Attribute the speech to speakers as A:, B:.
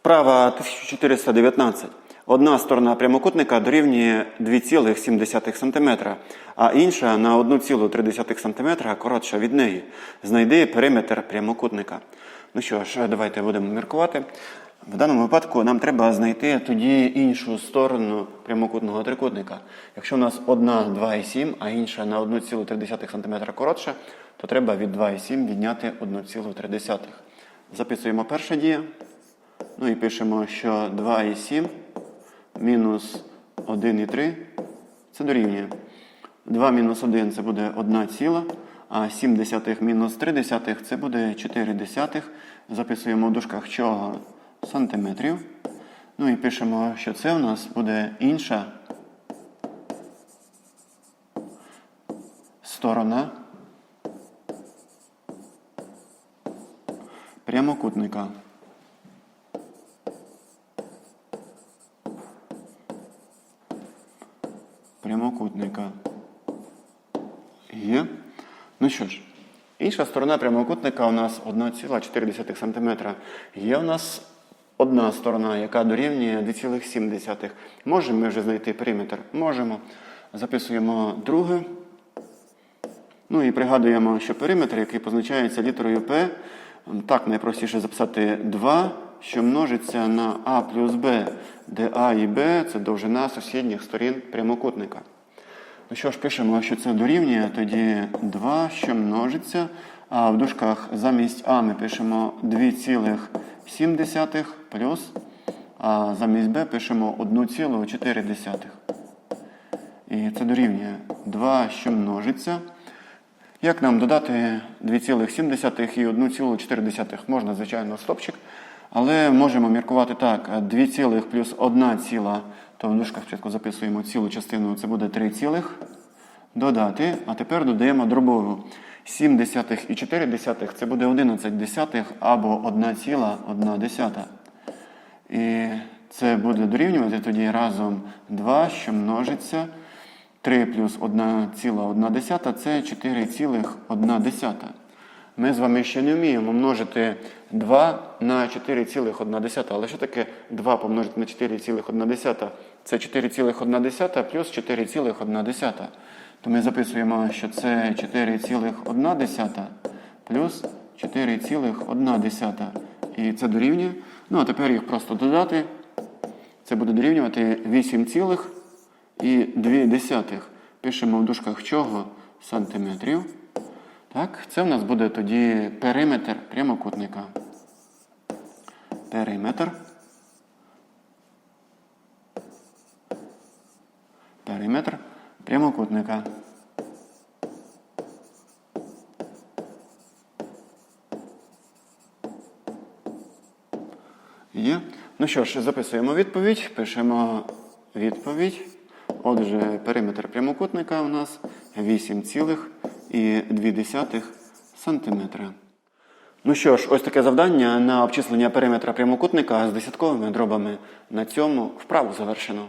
A: Вправа 1419. Одна сторона прямокутника дорівнює 2,7 см, а інша на 1,3 см коротша від неї. Знайди периметр прямокутника. Ну що ж, давайте будемо міркувати. В даному випадку нам треба знайти тоді іншу сторону прямокутного трикутника. Якщо у нас одна 2,7, а інша на 1,3 см коротша, то треба від 2,7 відняти 1,3. Записуємо перша дія. Ну і пишемо, що 2,7 мінус 1,3 це дорівнює. 2 мінус 1 це буде 1 ціла, а 7 десятих мінус 3 десятих це буде 4 десятих. Записуємо в дужках чого сантиметрів. Ну і пишемо, що це у нас буде інша сторона прямокутника. прямокутника. Є. Ну що ж, інша сторона прямокутника у нас 1,4 см. Є у нас одна сторона, яка дорівнює 2,7. Можемо ми вже знайти периметр? Можемо. Записуємо друге. Ну і пригадуємо, що периметр, який позначається літерою P, так найпростіше записати 2, що множиться на А плюс Б, де А і Б це довжина сусідніх сторін прямокутника. Ну що ж, пишемо, що це дорівнює, тоді 2, що множиться. А в дужках замість А ми пишемо 2,7 плюс, а замість Б пишемо 1,4. І це дорівнює 2, що множиться. Як нам додати 2,7 і 1,4? Можна, звичайно, стопчик. Але можемо міркувати так: 2 плюс 1 ціла, то в дужках спочатку записуємо цілу частину, це буде 3 цілих. Додати, а тепер додаємо дробову. 7 десятих і 4 десятих це буде 11 десятих або 1 ціла 1 десята. І це буде дорівнювати тоді разом 2, що множиться. 3 плюс 1 ціла 1 десята це 4,1 десята. Ми з вами ще не вміємо множити 2 на 4,1. Але що таке 2 помножити на 4,1? Це 4,1 плюс 4,1. То ми записуємо, що це 4,1 плюс 4,1. І це дорівнює. Ну, а тепер їх просто додати. Це буде дорівнювати 8 цілих і 2. Пишемо в дужках чого? Сантиметрів. Так, це в нас буде тоді периметр прямокутника. Периметр. Периметр прямокутника. Є. Ну що ж, записуємо відповідь, пишемо відповідь. Отже, периметр прямокутника у нас 8,2 см. Ну що ж, ось таке завдання на обчислення периметра прямокутника з десятковими дробами. На цьому вправу завершено.